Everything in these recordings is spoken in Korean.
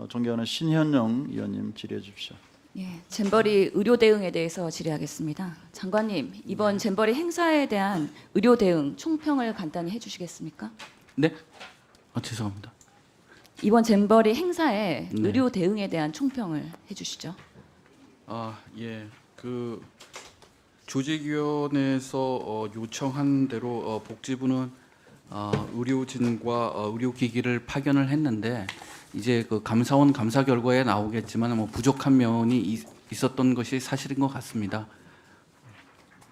어, 존경하는 신현영 의원님 질의해 주십시오. 예, 잼버리 의료 대응에 대해서 질의하겠습니다. 장관님, 이번 잼버리 행사에 대한 의료 대응 총평을 간단히 해주시겠습니까? 네? 아, 죄송합니다. 이번 잼버리 행사의 네. 의료 대응에 대한 총평을 해주시죠. 아, 예. 그 조직위원회에서 어, 요청한 대로 어, 복지부는 어, 의료진과 어, 의료기기를 파견을 했는데 이제 그 감사원 감사 결과에 나오겠지만 뭐 부족한 면이 있, 있었던 것이 사실인 것 같습니다.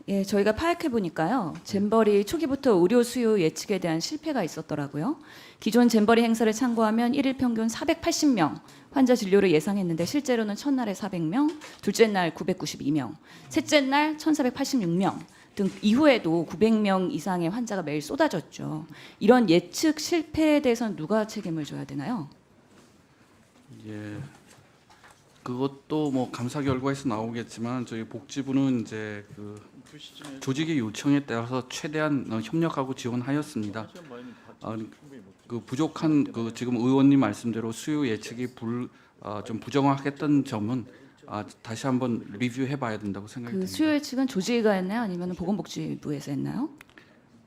예, 저희가 파악해 보니까요. 잼버리 초기부터 의료 수요 예측에 대한 실패가 있었더라고요. 기존 잼버리 행사를 참고하면 일일 평균 480명 환자 진료를 예상했는데 실제로는 첫날에 400명, 둘째 날 992명, 셋째 날 1486명 등 이후에도 900명 이상의 환자가 매일 쏟아졌죠. 이런 예측 실패에 대해서는 누가 책임을 져야 되나요? 예. 그것도 뭐 감사 결과에서 나오겠지만 저희 복지부는 이제 그 조직의 요청에 따라서 최대한 어, 협력하고 지원하였습니다. 아, 그 부족한 그 지금 의원님 말씀대로 수요 예측이 불, 아, 좀 부정확했던 점은 아, 다시 한번 리뷰해봐야 된다고 생각이 그 듭니다. 수요 예측은 조직위가 했나요? 아니면 보건복지부에서 했나요?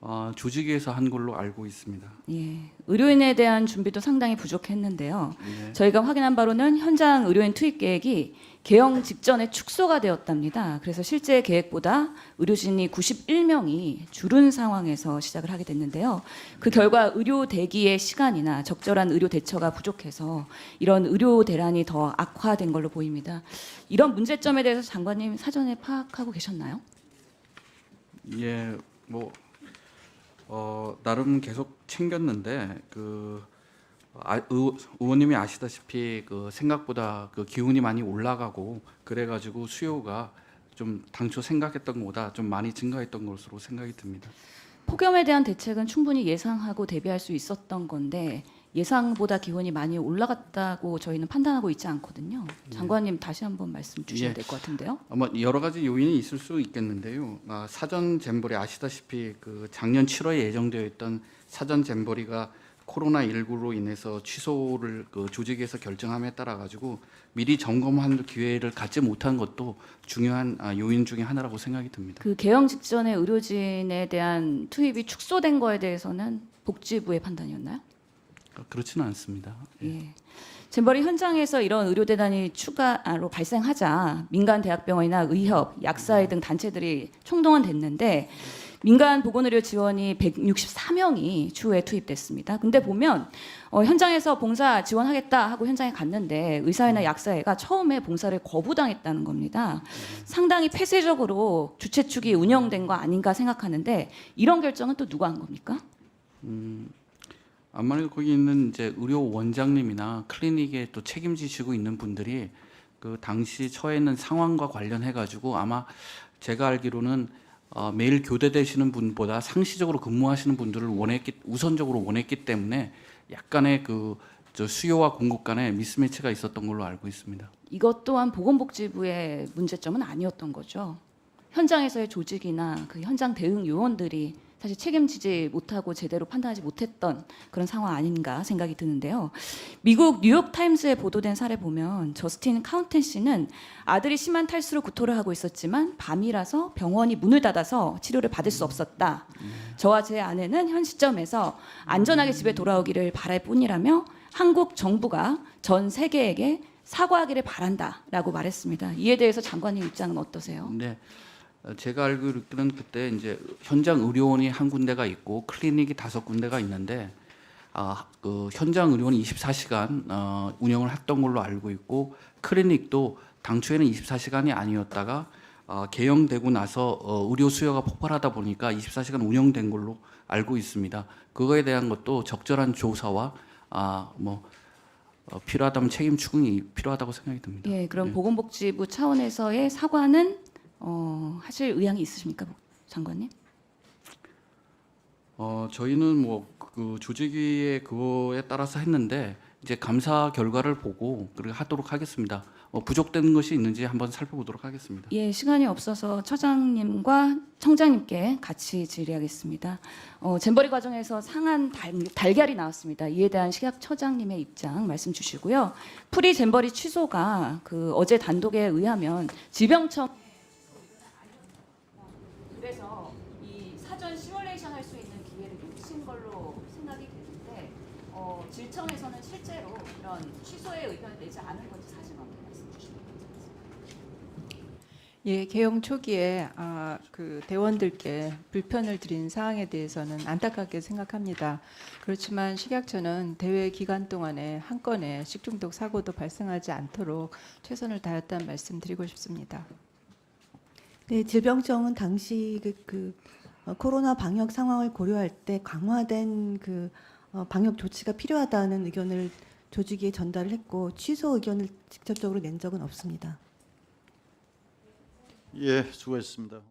아, 조직에서 한 걸로 알고 있습니다. 예, 의료인에 대한 준비도 상당히 부족했는데요. 네. 저희가 확인한 바로는 현장 의료인 투입 계획이 개영 직전에 축소가 되었답니다. 그래서 실제 계획보다 의료진이 91명이 줄은 상황에서 시작을 하게 됐는데요. 그 결과 의료 대기의 시간이나 적절한 의료 대처가 부족해서 이런 의료 대란이 더 악화된 걸로 보입니다. 이런 문제점에 대해서 장관님 사전에 파악하고 계셨나요? 예, 뭐 어, 나름 계속 챙겼는데 그 아, 의, 의원님이 아시다시피 그 생각보다 그 기운이 많이 올라가고 그래가지고 수요가 좀 당초 생각했던 것보다 좀 많이 증가했던 것으로 생각이 듭니다. 폭염에 대한 대책은 충분히 예상하고 대비할 수 있었던 건데 예상보다 기온이 많이 올라갔다고 저희는 판단하고 있지 않거든요. 장관님 다시 한번 말씀 주셔야 예. 될 것 같은데요. 아마 여러 가지 요인이 있을 수 있겠는데요. 아, 사전 잼버리 아시다시피 그 작년 7월에 예정되어 있던 사전 잼버리가 코로나 19로 인해서 취소를 그 조직에서 결정함에 따라 가지고 미리 점검할 기회를 갖지 못한 것도 중요한 아, 요인 중에 하나라고 생각이 듭니다. 그 개영 직전에 의료진에 대한 투입이 축소된 거에 대해서는 복지부의 판단이었나요? 그렇지는 않습니다. 예. 잼버리 현장에서 이런 의료대단이 추가로 발생하자 민간 대학병원이나 의협, 약사회 등 단체들이 총동원됐는데 민간 보건의료 지원이 164명이 추후에 투입됐습니다. 근데 보면 어, 현장에서 봉사 지원하겠다 하고 현장에 갔는데 의사회나 약사회가 처음에 봉사를 거부당했다는 겁니다. 상당히 폐쇄적으로 주최 측이 운영된 거 아닌가 생각하는데 이런 결정은 또 누가 한 겁니까? 아무래도 거기 있는 이제 의료 원장님이나 클리닉에 또 책임지시고 있는 분들이 그 당시 처해 있는 상황과 관련해 가지고 아마 제가 알기로는 어, 매일 교대되시는 분보다 상시적으로 근무하시는 분들을 원했기 우선적으로 원했기 때문에 약간의 그저 수요와 공급 간의 미스매치가 있었던 걸로 알고 있습니다. 이것 또한 보건복지부의 문제점은 아니었던 거죠. 현장에서의 조직이나 그 현장 대응 요원들이 사실 책임지지 못하고 제대로 판단하지 못했던 그런 상황 아닌가 생각이 드는데요. 미국 뉴욕 타임스에 보도된 사례 보면 저스틴 카운텐 씨는 아들이 심한 탈수로 구토를 하고 있었지만 밤이라서 병원이 문을 닫아서 치료를 받을 수 없었다. 저와 제 아내는 현 시점에서 안전하게 집에 돌아오기를 바랄 뿐이라며 한국 정부가 전 세계에게 사과하기를 바란다라고 말했습니다. 이에 대해서 장관님 입장은 어떠세요? 네. 어, 제가 알고 있기는 그때 이제 현장 의료원이 한 군데가 있고 클리닉이 다섯 군데가 있는데 아, 그 현장 의료원이 24시간 어, 운영을 했던 걸로 알고 있고 클리닉도 당초에는 24시간이 아니었다가 어, 개영되고 나서 어, 의료 수요가 폭발하다 보니까 24시간 운영된 걸로 알고 있습니다. 그거에 대한 것도 적절한 조사와 아, 뭐 어, 필요하다면 책임 추궁이 필요하다고 생각이 듭니다. 예, 그럼 보건복지부 차원에서의 사과는 어, 하실 의향이 있으십니까, 장관님? 어 저희는 뭐 그 조직위의 그거에 따라서 했는데 이제 감사 결과를 보고 그렇게 하도록 하겠습니다. 어, 부족된 것이 있는지 한번 살펴보도록 하겠습니다. 예, 시간이 없어서 처장님과 청장님께 같이 질의하겠습니다. 어, 잼버리 과정에서 상한 달, 달걀이 나왔습니다. 이에 대한 식약 처장님의 입장 말씀 주시고요. 프리 잼버리 취소가 그 어제 단독에 의하면 지병청 그래서 이 사전 시뮬레이션 할 수 있는 기회를 놓친 걸로 생각이 되는데 어, 질청에서는 실제로 그런 취소의 의견을 내지 않은 건지 사실 한번 말씀 주시면 감사하겠습니다. 예, 개영 초기에 아, 그 대원들께 불편을 드린 사항에 대해서는 안타깝게 생각합니다. 그렇지만 식약처는 대회 기간 동안에 한 건의 식중독 사고도 발생하지 않도록 최선을 다했다는 말씀 드리고 싶습니다. 네, 질병청은 당시 그, 그 어, 코로나 방역 상황을 고려할 때 강화된 그 어, 방역 조치가 필요하다는 의견을 조직위에 전달을 했고 취소 의견을 직접적으로 낸 적은 없습니다. 예, 수고했습니다.